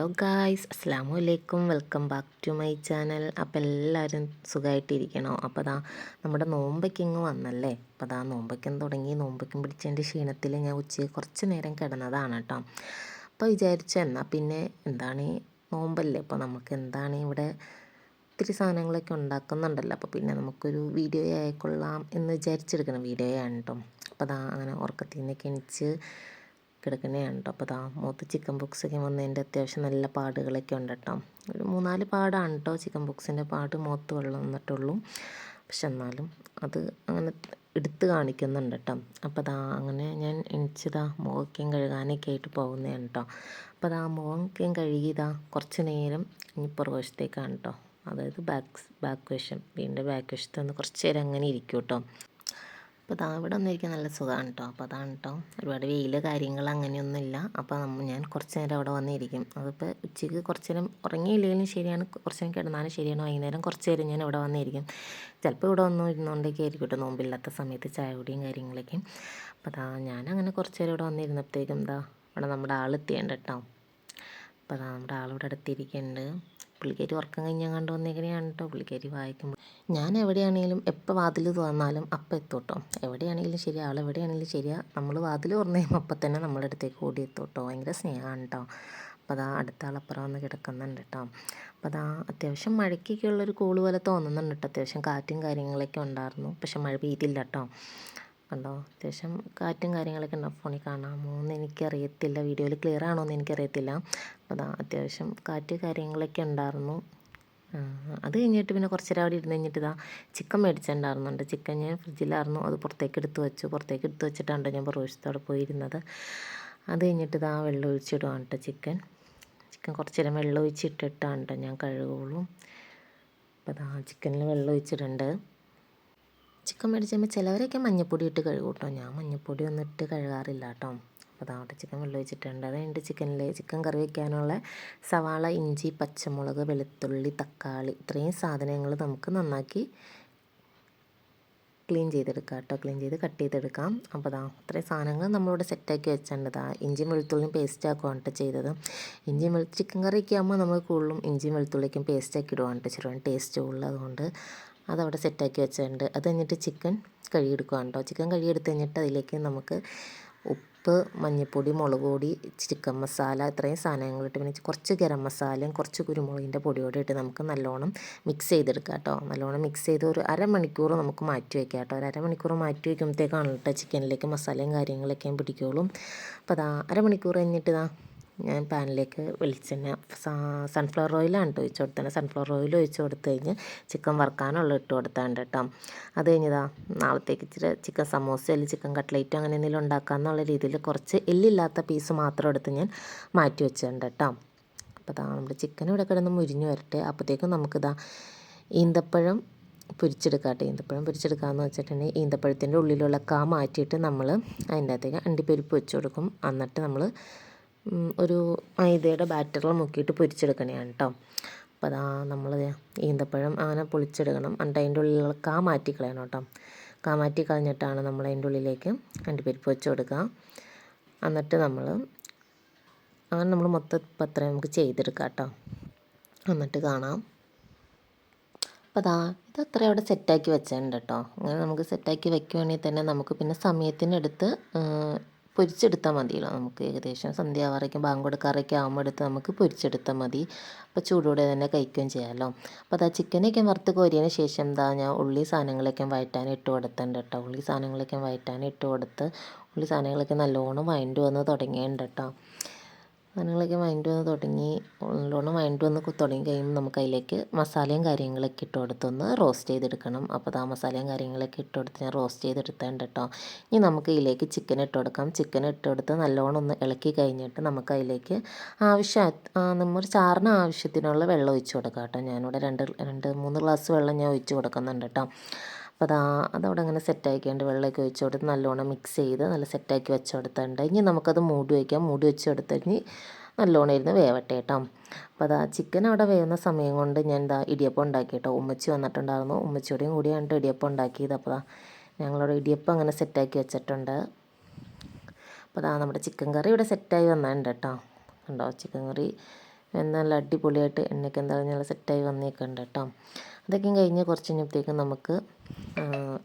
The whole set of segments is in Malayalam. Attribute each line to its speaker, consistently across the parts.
Speaker 1: ഹലോ ഗായ്സ് അസ്സാമു അലൈക്കും welcome back to my channel അപ്പോൾ എല്ലാവരും സുഖമായിട്ടിരിക്കണോ അപ്പോൾ അതാ നമ്മുടെ നോമ്പയ്ക്കിങ് വന്നല്ലേ? അപ്പോൾ അതാ നോമ്പയ്ക്കും തുടങ്ങി. നോമ്പയ്ക്കും പിടിച്ചതിന്റെ ക്ഷീണത്തിൽ ഞാൻ ഉച്ചയ്ക്ക് കുറച്ച് നേരം കിടന്നതാണ് കേട്ടോ അപ്പോൾ വിചാരിച്ചു എന്നാൽ പിന്നെ എന്താണ് നോമ്പല്ലേ? അപ്പോൾ നമുക്ക് എന്താണ് ഇവിടെ ഒത്തിരി സാധനങ്ങളൊക്കെ ഉണ്ടാക്കുന്നുണ്ടല്ലോ. അപ്പോൾ പിന്നെ നമുക്കൊരു വീഡിയോ ആയിക്കൊള്ളാം എന്ന് വിചാരിച്ചെടുക്കണം വീഡിയോ ആണ് കേട്ടോ അപ്പോൾ അതാ അങ്ങനെ ഉറക്കത്തിൽ നിന്നൊക്കെ എണിച്ച് കിടക്കുന്നതാണ് കേട്ടോ അപ്പോൾ ദാ മൂത്ത് ചിക്കൻ ബോക്സ് ഒക്കെ വന്നതിന്റെ അത്യാവശ്യം നല്ല പാടുകളൊക്കെ ഉണ്ട് കേട്ടോ ഒരു മൂന്നാൽ പാടാണ് കേട്ടോ ചിക്കൻ ബോക്സിന്റെ പാട് മുഖത്ത് വെള്ളം വന്നിട്ടുള്ളൂ. പക്ഷെ എന്നാലും അത് അങ്ങനെ എടുത്ത് കാണിക്കുന്നുണ്ട് കേട്ടോ അപ്പോൾ ദാ അങ്ങനെ ഞാൻ എണിച്ചതാ മുഖക്കേം കഴുകാനൊക്കെ ആയിട്ട് പോകുന്നതാണ് കേട്ടോ അപ്പോൾ ദാ മുഖക്കേം കഴുകിയതാ കുറച്ച് നേരം ഇനി പുറകുവശത്തേക്കാണ് കേട്ടോ അതായത് ബാക്ക് ബാക്ക് വശം വീടിന്റെ ബാക്ക് വശത്ത് നിന്ന് കുറച്ച് നേരം അങ്ങനെ ഇരിക്കും കേട്ടോ അപ്പോൾ താ ഇവിടെ വന്നിരിക്കാൻ നല്ല സുഖമാണ് കേട്ടോ അപ്പോൾ അതാണ് കേട്ടോ ഒരുപാട് വെയിൽ കാര്യങ്ങൾ അങ്ങനെയൊന്നുമില്ല. അപ്പോൾ നമ്മൾ ഞാൻ കുറച്ച് നേരം അവിടെ വന്നിരിക്കും. അതിപ്പോൾ ഉച്ചയ്ക്ക് കുറച്ച് നേരം ഉറങ്ങിയില്ലെങ്കിലും ശരിയാണ്. കുറച്ച് നേരം കിടന്നാലും ശരിയാണ്. വൈകുന്നേരം കുറച്ച് നേരം ഞാൻ ഇവിടെ വന്നിരിക്കും. ചിലപ്പോൾ ഇവിടെ വന്നു ഇരുന്നുകൊണ്ടൊക്കെ ആയിരിക്കും കേട്ടോ നോമ്പില്ലാത്ത സമയത്ത് ചായ കുടിയും കാര്യങ്ങളൊക്കെ. അപ്പോൾ അതാ ഞാൻ അങ്ങനെ കുറച്ച് നേരം ഇവിടെ വന്നിരുന്നപ്പോഴത്തേക്കും എന്താ ഇവിടെ നമ്മുടെ ആൾ എത്തിയുണ്ട് കേട്ടോ അപ്പോൾ അതാ നമ്മുടെ ആളിവിടെ അടുത്തിരിക്കുന്നുണ്ട്. പുള്ളിക്കാരി ഉറക്കം കഴിഞ്ഞാൽ കണ്ടു വന്നേക്കണെയാണ് കേട്ടോ പുള്ളിക്കാരി വായിക്കുമ്പോൾ ഞാൻ എവിടെയാണെങ്കിലും എപ്പോൾ വാതിൽ തുറന്നാലും അപ്പം എത്തും കേട്ടോ എവിടെയാണെങ്കിലും ശരി ആൾ എവിടെയാണെങ്കിലും ശരിയാ. നമ്മൾ വാതിൽ തുറന്നു അപ്പം തന്നെ നമ്മുടെ അടുത്തേക്ക് ഓടി എത്തും കേട്ടോ ഭയങ്കര സ്നേഹമാണ് കേട്ടോ അപ്പോൾ അതാ അടുത്ത ആളപ്പുറം വന്ന് കിടക്കുന്നുണ്ട് കേട്ടോ അപ്പോൾ അതാ അത്യാവശ്യം മഴയ്ക്കൊക്കെ ഉള്ളൊരു കൂൾ പോലെ തോന്നുന്നുണ്ട് കേട്ടോ അത്യാവശ്യം കാറ്റും കാര്യങ്ങളൊക്കെ ഉണ്ടായിരുന്നു. പക്ഷെ മഴ പെയ്തില്ല കേട്ടോ കണ്ടോ? അത്യാവശ്യം കാറ്റും കാര്യങ്ങളൊക്കെ ഉണ്ടാവും ഫോണിൽ കാണാമോ എന്ന് എനിക്കറിയത്തില്ല. വീഡിയോയിൽ ക്ലിയർ ആണോ എന്ന് എനിക്കറിയത്തില്ല. അപ്പോൾ അതാ അത്യാവശ്യം കാറ്റ് കാര്യങ്ങളൊക്കെ ഉണ്ടായിരുന്നു. അത് കഴിഞ്ഞിട്ട് പിന്നെ കുറച്ച് നേരം അവിടെ ഇരുന്ന് കഴിഞ്ഞിട്ട് ഇതാ ചിക്കൻ മേടിച്ചിട്ടുണ്ടായിരുന്നുണ്ട് ചിക്കൻ ഞാൻ ഫ്രിഡ്ജിലായിരുന്നു. അത് പുറത്തേക്ക് എടുത്ത് വെച്ചു. പുറത്തേക്ക് എടുത്ത് വെച്ചിട്ടാണ് ഞാൻ പ്രവേശത്തോടെ പോയിരുന്നത്. അത് കഴിഞ്ഞിട്ട് ഇതാ വെള്ളം ഒഴിച്ചിടുവാണ് കേട്ടോ ചിക്കൻ. ചിക്കൻ കുറച്ച് നേരം വെള്ളം ഒഴിച്ചിട്ടിട്ടാണ് ഞാൻ കഴുകുള്ളൂ. അപ്പോൾ അതാ ചിക്കനിൽ വെള്ളം ഒഴിച്ചിട്ടുണ്ട്. ചിക്കൻ മേടിച്ചുമ്പോൾ ചിലവരൊക്കെ മഞ്ഞപ്പൊടി ഇട്ട് കഴുകും കേട്ടോ. ഞാൻ മഞ്ഞപ്പൊടി ഒന്നും ഇട്ട് കഴുകാറില്ല കേട്ടോ. അപ്പോൾ ചിക്കൻ വെള്ളം ഒഴിച്ചിട്ടുണ്ട് അത് കഴിഞ്ഞിട്ട് ചിക്കനിൽ ചിക്കൻ കറി വയ്ക്കാനുള്ള സവാള ഇഞ്ചി പച്ചമുളക് വെളുത്തുള്ളി തക്കാളി ഇത്രയും സാധനങ്ങൾ നമുക്ക് നന്നാക്കി ക്ലീൻ ചെയ്തെടുക്കാം കേട്ടോ. ക്ലീൻ ചെയ്ത് കട്ട് ചെയ്തെടുക്കാം. അപ്പോൾ അതാ ഇത്രയും സാധനങ്ങൾ നമ്മളിവിടെ സെറ്റാക്കി വെച്ചിട്ടുണ്ട്. ഇഞ്ചിയും വെളുത്തുള്ളിയും പേസ്റ്റ് ആക്കുവാണ് ചെയ്തത്. ഇഞ്ചി വെളു ചിക്കൻ കറിയൊക്കെ ആകുമ്പോൾ നമ്മൾ കൂടുതലും ഇഞ്ചിയും വെളുത്തുള്ളിക്കും പേസ്റ്റ് ആക്കി ഇടുവാണ് ചെറിയ ടേസ്റ്റ് ഉള്ളതുകൊണ്ട് അതവിടെ സെറ്റാക്കി വെച്ചിട്ടുണ്ട്. അത് കഴിഞ്ഞിട്ട് ചിക്കൻ കഴുകിയെടുക്കുകയാണ് കേട്ടോ. ചിക്കൻ കഴുകിയെടുത്ത് കഴിഞ്ഞിട്ട് അതിലേക്ക് നമുക്ക് ഉപ്പ് മഞ്ഞൾപ്പൊടി മുളക് പൊടി ചിക്കൻ മസാല ഇത്രയും സാധനങ്ങളിട്ട് പിന്നെ കുറച്ച് ഗരം മസാലയും കുറച്ച് കുരുമുളകിന്റെ പൊടിയോടെ ഇട്ട് നമുക്ക് നല്ലോണം മിക്സ് ചെയ്തെടുക്കാം കേട്ടോ. നല്ലോണം മിക്സ് ചെയ്ത് ഒരു അരമണിക്കൂർ നമുക്ക് മാറ്റി വയ്ക്കാം കേട്ടോ. ഒരു അരമണിക്കൂർ മാറ്റി വയ്ക്കുമ്പോഴത്തേക്കാണ് കേട്ടോ ചിക്കനിലേക്ക് മസാലയും കാര്യങ്ങളൊക്കെയും പിടിക്കുകയുള്ളൂ അപ്പോൾ അതാ അരമണിക്കൂർ കഴിഞ്ഞിട്ട് ഇതാ ഞാൻ പാനിലേക്ക് വെളിച്ചെണ്ണ സൺഫ്ലവർ ഓയിലാണ് കേട്ടോ ഒഴിച്ച് കൊടുത്തത്. സൺഫ്ലവർ ഓയിൽ ഒഴിച്ച് കൊടുത്തു കഴിഞ്ഞ് ചിക്കൻ വറുക്കാനുള്ള ഇട്ട് കൊടുത്താണ്ട് കേട്ടോ അത് കഴിഞ്ഞതാ നാളത്തേക്ക് ഇച്ചിരി ചിക്കൻ സമോസ അല്ലെങ്കിൽ ചിക്കൻ കട്ട്ലേറ്റ് അങ്ങനെ എന്തെങ്കിലും ഉണ്ടാക്കാമെന്നുള്ള രീതിയിൽ കുറച്ച് എല്ലില്ലാത്ത പീസ് മാത്രം എടുത്ത് ഞാൻ മാറ്റി വെച്ചിട്ടുണ്ട് കേട്ടോ അപ്പോൾ അതാ നമ്മുടെ ചിക്കൻ ഇവിടെ കിടന്ന് മുരിഞ്ഞു വരട്ടെ. അപ്പോഴത്തേക്കും നമുക്കിതാ ഈന്തപ്പഴം പൊരിച്ചെടുക്കാട്ടെ ഈന്തപ്പഴം പൊരിച്ചെടുക്കാമെന്ന് വെച്ചിട്ടുണ്ടെങ്കിൽ ഈന്തപ്പഴത്തിന്റെ ഉള്ളിലുള്ള കാ മാറ്റിയിട്ട് നമ്മൾ അതിന്റെ അകത്തേക്ക് അണ്ടിപ്പരിപ്പ് വെച്ച് കൊടുക്കും. എന്നിട്ട് നമ്മൾ ഒരു മൈദയുടെ ബാറ്ററിൽ മുക്കിയിട്ട് പൊരിച്ചെടുക്കണേ കേട്ടോ അപ്പോൾ അതാ നമ്മൾ ഈന്തപ്പഴം അങ്ങനെ പൊളിച്ചെടുക്കണം. എന്നിട്ട് അതിന്റെ ഉള്ളിലുള്ള കാ മാറ്റി കളയണം കേട്ടോ കാ മാറ്റി കളഞ്ഞിട്ടാണ് നമ്മൾ അതിന്റെ ഉള്ളിലേക്ക് അണ്ടിപ്പരിപ്പ് വെച്ച് കൊടുക്കുക. എന്നിട്ട് നമ്മൾ അങ്ങനെ നമ്മൾ മൊത്തം പത്രം നമുക്ക് ചെയ്തെടുക്കാം കേട്ടോ എന്നിട്ട് കാണാം. അപ്പോൾ അതാ ഇത് അത്ര അവിടെ സെറ്റാക്കി വെച്ചിട്ടുണ്ട് കേട്ടോ അങ്ങനെ നമുക്ക് സെറ്റാക്കി വെക്കുവാണെങ്കിൽ തന്നെ നമുക്ക് പിന്നെ സമയത്തിനടുത്ത് പൊരിച്ചെടുത്താൽ മതിയല്ലോ. നമുക്ക് ഏകദേശം സന്ധ്യാവാറയ്ക്കും ബാങ്കോട് കൊടുക്കാറൊക്കെ ആകുമ്പോൾ എടുത്ത് നമുക്ക് പൊരിച്ചെടുത്താൽ മതി. അപ്പോൾ ചൂടോടെ തന്നെ കഴിക്കുകയും ചെയ്യാമല്ലോ അപ്പോൾ അതാ ചിക്കനൊക്കെ വറുത്ത് കോരിയതിന് ശേഷം എന്താ ഞാൻ ഉള്ളി സാധനങ്ങളൊക്കെ വഴറ്റാൻ ഇട്ട് കൊടുത്തിട്ടുണ്ട് കേട്ടോ. ഉള്ളി സാധനങ്ങളൊക്കെ വഴറ്റാൻ ഇട്ട് കൊടുത്ത് ഉള്ളി സാധനങ്ങളൊക്കെ നല്ലോണം വഴണ്ട് വന്ന് തുടങ്ങിയിട്ടുണ്ട് കേട്ടോ. സാധനങ്ങളൊക്കെ മൈൻഡ് വന്ന് തുടങ്ങി. നല്ലോണം മൈൻഡ് വന്ന് തുടങ്ങി കഴിയുമ്പോൾ നമുക്ക് അതിലേക്ക് മസാലയും കാര്യങ്ങളൊക്കെ ഇട്ട് കൊടുത്തൊന്ന് റോസ്റ്റ് ചെയ്തെടുക്കണം. അപ്പോൾ ആ മസാലയും കാര്യങ്ങളൊക്കെ ഇട്ട് കൊടുത്ത് ഞാൻ റോസ്റ്റ് ചെയ്തെടുത്തേണ്ട കേട്ടോ ഇനി നമുക്ക് ഇതിലേക്ക് ചിക്കൻ ഇട്ട് കൊടുക്കാം. ചിക്കൻ ഇട്ട് കൊടുത്ത് നല്ലോണം ഒന്ന് ഇളക്കി കഴിഞ്ഞിട്ട് നമുക്ക് അതിലേക്ക് ആവശ്യം നമ്മൾ ചാറിന് ആവശ്യത്തിനുള്ള വെള്ളം ഒഴിച്ച് കൊടുക്കാം കേട്ടോ ഞാനിവിടെ രണ്ട് രണ്ട് മൂന്ന് ഗ്ലാസ് വെള്ളം ഞാൻ ഒഴിച്ച് കൊടുക്കുന്നുണ്ട് കേട്ടോ അപ്പോൾ അതാ അതവിടെ അങ്ങനെ സെറ്റാക്കിയുണ്ട് വെള്ളമൊക്കെ ഒഴിച്ച് കൊടുത്ത് നല്ലോണം മിക്സ് ചെയ്ത് നല്ല സെറ്റാക്കി വെച്ച് കൊടുത്തിട്ടുണ്ട്. ഇനി നമുക്കത് മൂടി വയ്ക്കാം. മൂടി വെച്ച് കൊടുത്തിട്ട് നല്ലോണം ഇരുന്ന് വേവട്ടെ കേട്ടോ. അപ്പോൾ അതാ ചിക്കൻ അവിടെ വേവുന്ന സമയം കൊണ്ട് ഞാൻ എന്താ ഇടിയപ്പം ഉണ്ടാക്കി കേട്ടോ. ഉമ്മച്ചി വന്നിട്ടുണ്ടായിരുന്നു. ഉമ്മച്ചിയോടെയും കൂടിയാണ് ഇടിയപ്പം ഉണ്ടാക്കിയത്. അപ്പോൾ ഞങ്ങളവിടെ ഇടിയപ്പം അങ്ങനെ സെറ്റാക്കി വെച്ചിട്ടുണ്ട്. അപ്പോൾ അതാ നമ്മുടെ ചിക്കൻ കറി ഇവിടെ സെറ്റായി വന്നിട്ടുണ്ട് കേട്ടോ. ഉണ്ടോ ചിക്കൻ കറി നല്ല അടിപൊളിയായിട്ട് എണ്ണയ്ക്ക് എന്താ നല്ല സെറ്റായി വന്നേക്കുന്നുണ്ട് കേട്ടോ. അതൊക്കെ കഴിഞ്ഞ് കുറച്ച് കഴിഞ്ഞപ്പോഴത്തേക്കും നമുക്ക്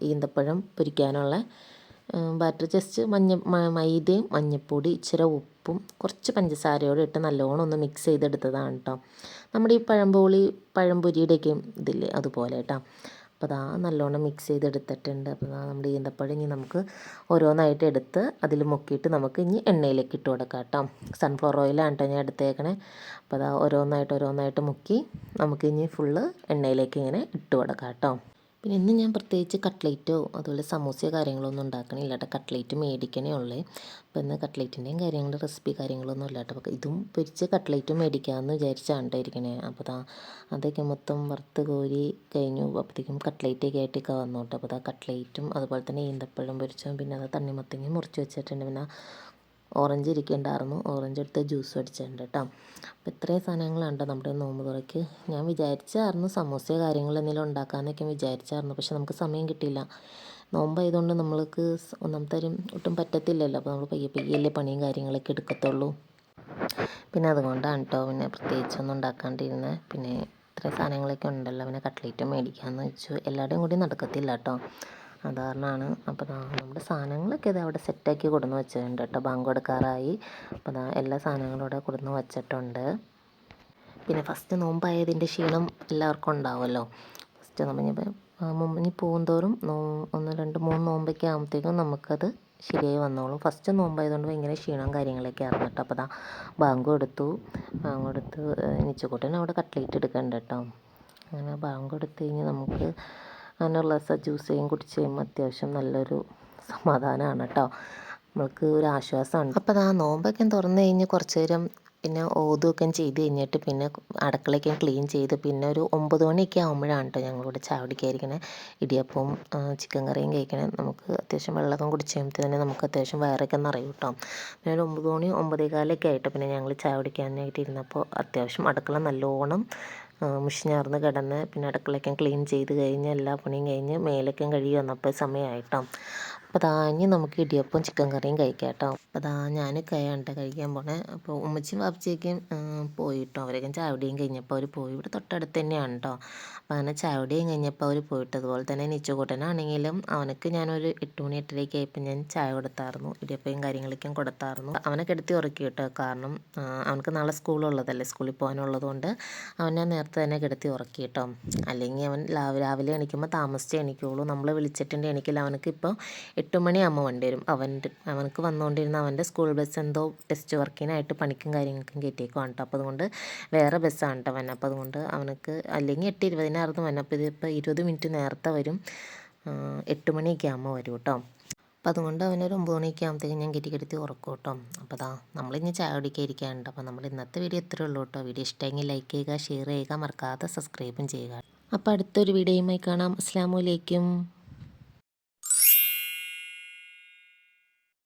Speaker 1: ഈന്തപ്പഴം പൊരിക്കാനുള്ള ബാറ്റർ ജസ്റ്റ് മഞ്ഞ മൈദയും മഞ്ഞൾപ്പൊടി ഇച്ചിരി ഉപ്പും കുറച്ച് പഞ്ചസാരയോടെ ഇട്ട് നല്ലോണം ഒന്ന് മിക്സ് ചെയ്തെടുത്തതാണ് കേട്ടോ. നമ്മുടെ ഈ പഴംപോളി പഴംപൊരിയുടെയൊക്കെ ഇതില്ലേ അതുപോലെ കേട്ടോ. അപ്പോൾ അതാ നല്ലോണം മിക്സ് ചെയ്തെടുത്തിട്ടുണ്ട്. അപ്പോൾ അതാ നമ്മുടെ ഈന്തപ്പഴം ഇനി നമുക്ക് ഓരോന്നായിട്ട് എടുത്ത് അതിൽ മുക്കിയിട്ട് നമുക്ക് ഇനി എണ്ണയിലേക്ക് ഇട്ട് കൊടുക്കാം കേട്ടോ. സൺഫ്ലവർ ഓയിലാണ് കേട്ടോ ഞാൻ എടുത്തേക്കണേ. അപ്പോൾ അതാ ഓരോന്നായിട്ട് ഓരോന്നായിട്ട് മുക്കി നമുക്ക് ഇനി ഫുള്ള് എണ്ണയിലേക്ക് ഇങ്ങനെ ഇട്ട് കൊടുക്കാം കേട്ടോ. പിന്നെ ഇന്ന് ഞാൻ പ്രത്യേകിച്ച് കട്ട്ലേറ്റോ അതുപോലെ സമൂസയോ കാര്യങ്ങളൊന്നും ഉണ്ടാക്കണില്ല കേട്ടോ കട്ട്ലേറ്റ് മേടിക്കണേ ഉള്ളേ. അപ്പോൾ ഇന്ന് കട്ട്ലേറ്റിന്റെയും കാര്യങ്ങളുടെ റെസിപ്പി കാര്യങ്ങളൊന്നും ഇല്ല ഇതും പൊരിച്ച് കട്ട്ലേറ്റും മേടിക്കാമെന്ന് വിചാരിച്ചാണ് ഇരിക്കണേ അപ്പോൾ ദാ അതൊക്കെ മൊത്തം വറുത്ത് കോരി കഴിഞ്ഞു. അപ്പോഴത്തേക്കും കട്ട്ലേറ്റൊക്കെ ആയിട്ടൊക്കെ വന്നു കേട്ടോ. അപ്പോൾ ദാ കട്ട്ലേറ്റും അതുപോലെ തന്നെ ഈന്തപ്പഴം പൊരിച്ചും പിന്നെ അത് തണ്ണിമത്തങ്ങയും മുറിച്ച് വെച്ചിട്ടുണ്ട്. പിന്നെ ഓറഞ്ച് ഇരിക്കണ്ടായിരുന്നു. ഓറഞ്ച് എടുത്ത് ജ്യൂസ് അടിച്ചിട്ടുണ്ട് കേട്ടോ. അപ്പോൾ ഇത്രയും സാധനങ്ങളുണ്ട് നമ്മുടെ നോമ്പ് തുറയ്ക്ക് ഞാൻ വിചാരിച്ചായിരുന്നു സമൂസ കാര്യങ്ങൾ എന്തെങ്കിലും ഉണ്ടാക്കാമെന്നൊക്കെ വിചാരിച്ചായിരുന്നു. പക്ഷെ നമുക്ക് സമയം കിട്ടിയില്ല. നോമ്പായതുകൊണ്ട് നമ്മൾക്ക് സ് ഒന്നാമത്തെ കാര്യം ഒട്ടും പറ്റത്തില്ലല്ലോ. അപ്പോൾ നമ്മൾ പയ്യെ പയ്യല്ലേ പണിയും കാര്യങ്ങളൊക്കെ എടുക്കത്തുള്ളൂ. പിന്നെ അതുകൊണ്ടാണ് കേട്ടോ പിന്നെ പ്രത്യേകിച്ചൊന്നും ഉണ്ടാക്കാണ്ടിരുന്നത് പിന്നെ ഇത്രയും സാധനങ്ങളൊക്കെ ഉണ്ടല്ലോ. പിന്നെ കട്ട്ലേറ്റ് മേടിക്കാമെന്ന് വെച്ചു. എല്ലാവരുടെയും കൂടി നടക്കത്തില്ല കേട്ടോ. അത് കാരണമാണ് അപ്പോൾ നമ്മുടെ സാധനങ്ങളൊക്കെ ഇത് അവിടെ സെറ്റാക്കി കൊടുന്ന് വെച്ചിട്ടുണ്ട് കേട്ടോ. ബാങ്ക് കൊടുക്കാറായി. അപ്പോൾ എല്ലാ സാധനങ്ങളും ഇവിടെ കൊടുന്ന് വെച്ചിട്ടുണ്ട്. പിന്നെ ഫസ്റ്റ് നോമ്പായതിന്റെ ക്ഷീണം എല്ലാവർക്കും ഉണ്ടാവുമല്ലോ. ഫസ്റ്റ് നമ്മളിപ്പോൾ പോകും പോകുന്തോറും നോ ഒന്ന് രണ്ട് മൂന്ന് നോമ്പൊക്കെ ആകുമ്പോഴത്തേക്കും നമുക്കത് ശരിയായി വന്നോളും. ഫസ്റ്റ് നോമ്പായതുകൊണ്ട് ഭയങ്കര ക്ഷീണവും കാര്യങ്ങളൊക്കെ ആയിരുന്നു കേട്ടോ. അപ്പോൾ ദാ ബാങ്ക് കൊടുത്തു. ബാങ്ക് കൊടുത്ത് നിച്ചക്കൂട്ടൻ അവിടെ കട്ട്ലേറ്റ് എടുക്കണ്ട കേട്ടോ. അങ്ങനെ ബാങ്ക് കൊടുത്ത് കഴിഞ്ഞ് നമുക്ക് അങ്ങനെ ഗ്ലാസ് ജ്യൂസേയും കുടിച്ച് കഴിയുമ്പോൾ അത്യാവശ്യം നല്ലൊരു സമാധാനമാണ് കേട്ടോ നമ്മൾക്ക് ഒരു ആശ്വാസമാണ് അപ്പോൾ ആ നോമ്പൊക്കെ തുറന്നു കഴിഞ്ഞ് കുറച്ച് നേരം പിന്നെ ഓതുമൊക്കെ ചെയ്ത് കഴിഞ്ഞിട്ട് പിന്നെ അടുക്കളയൊക്കെ ക്ലീൻ ചെയ്ത് പിന്നെ ഒരു ഒമ്പത് മണിയൊക്കെ ആകുമ്പോഴാണ് കേട്ടോ ഞങ്ങളിവിടെ ചാവടിക്കായിരിക്കണേ ഇടിയപ്പവും ചിക്കൻ കറിയും കഴിക്കണേ. നമുക്ക് അത്യാവശ്യം വെള്ളമൊക്കെ കുടിച്ച് കഴിയുമ്പോൾ തന്നെ നമുക്ക് അത്യാവശ്യം വയറൊക്കെ നിറയും കേട്ടോ പിന്നെ ഒരു ഒമ്പത് മണി ഒമ്പതേ കാലൊക്കെ ആയിട്ട് പിന്നെ ഞങ്ങൾ ചാവടിക്കാനായിട്ട് ഇരുന്നപ്പോൾ അത്യാവശ്യം അടുക്കള നല്ലോണം മുഷിഞ്ഞാർന്ന് കിടന്ന് പിന്നെ അടുക്കളയ്ക്കും ക്ലീൻ ചെയ്ത് കഴിഞ്ഞ് എല്ലാ പണിയും കഴിഞ്ഞ് മേലൊക്കെ കഴുകി വന്നപ്പോൾ സമയമായിട്ടോ. അപ്പോൾ നമുക്ക് ഇടിയപ്പം ചിക്കൻ കറിയും കഴിക്കാം കേട്ടോ അപ്പോൾ ഞാൻ കൈയാണ്ട കഴിക്കാൻ പോണേ. അപ്പോൾ ഉമ്മച്ചിയും വാപ്പച്ചിയൊക്കെയും പോയി കേട്ടോ അവരൊക്കെ ചാവടിയും കഴിഞ്ഞപ്പോൾ അവർ പോയി. ഇവിടെ തൊട്ടടുത്ത് തന്നെയാണ് കേട്ടോ അപ്പോൾ അങ്ങനെ ചാവടിയും കഴിഞ്ഞപ്പോൾ അവർ പോയിട്ട് അതുപോലെ തന്നെ നിച്ചുകൂട്ടനാണെങ്കിലും അവനക്ക് ഞാനൊരു എട്ട് മണി എട്ടരയ്ക്ക് ആയപ്പോൾ ഞാൻ ചായ കൊടുത്തായിരുന്നു ഇടിയപ്പയും കാര്യങ്ങളൊക്കെ കൊടുത്തായിരുന്നു അവനെ കിടത്തി ഉറക്കി കേട്ടോ കാരണം അവനക്ക് നാളെ സ്കൂളുള്ളതല്ലേ. സ്കൂളിൽ പോകാനുള്ളത് കൊണ്ട് അവനെ നേരത്തെ തന്നെ കിടത്തി ഉറക്കി കേട്ടോ അല്ലെങ്കിൽ അവൻ രാവിലെ എണീക്കുമ്പോൾ താമസിച്ചേ എണീക്കുള്ളൂ. നമ്മൾ വിളിച്ചിട്ടുണ്ട് എണീക്കില്ല അവനക്ക് ഇപ്പോൾ എട്ട് മണിയാകുമ്പോൾ വണ്ടി വരും. അവന്റെ അവനക്ക് വന്നുകൊണ്ടിരുന്ന അവന്റെ സ്കൂൾ ബസ് എന്തോ ടെസ്റ്റ് വർക്കിനായിട്ട് പണിക്കും കാര്യങ്ങൾക്കും കയറ്റിയേക്കുവാണ് കേട്ടോ അപ്പോൾ അതുകൊണ്ട് വേറെ ബസ്സാണ് കേട്ടോ വന്നെ. അപ്പോൾ അതുകൊണ്ട് അവനക്ക് അല്ലെങ്കിൽ എട്ട് ഇരുപതിനായിരുന്നു വന്നെ. അപ്പോൾ ഇതിപ്പോൾ ഇരുപത് മിനിറ്റ് നേരത്തെ വരും. എട്ട് മണിയൊക്കെ ആകുമ്പോൾ വരും കേട്ടോ അപ്പോൾ അതുകൊണ്ട് അവനൊരു ഒമ്പത് മണിയൊക്കെ ആകുമ്പോഴത്തേക്കും ഞാൻ കെട്ടി കെടുത്തി ഉറക്കും കേട്ടോ അപ്പോൾ അതാ നമ്മളിനി ചായ കുടിക്കാൻ ഇരിക്കാനുണ്ട് അപ്പോൾ നമ്മുടെ ഇന്നത്തെ വീഡിയോ ഇത്രയേ ഉള്ളൂ കേട്ടോ വീഡിയോ ഇഷ്ടമെങ്കിൽ ലൈക്ക് ചെയ്യുക ഷെയർ ചെയ്യുക മറക്കാതെ സബ്സ്ക്രൈബും ചെയ്യുക. അപ്പോൾ അടുത്തൊരു വീഡിയോയുമായി കാണാം. അസ്സാം വലൈക്കും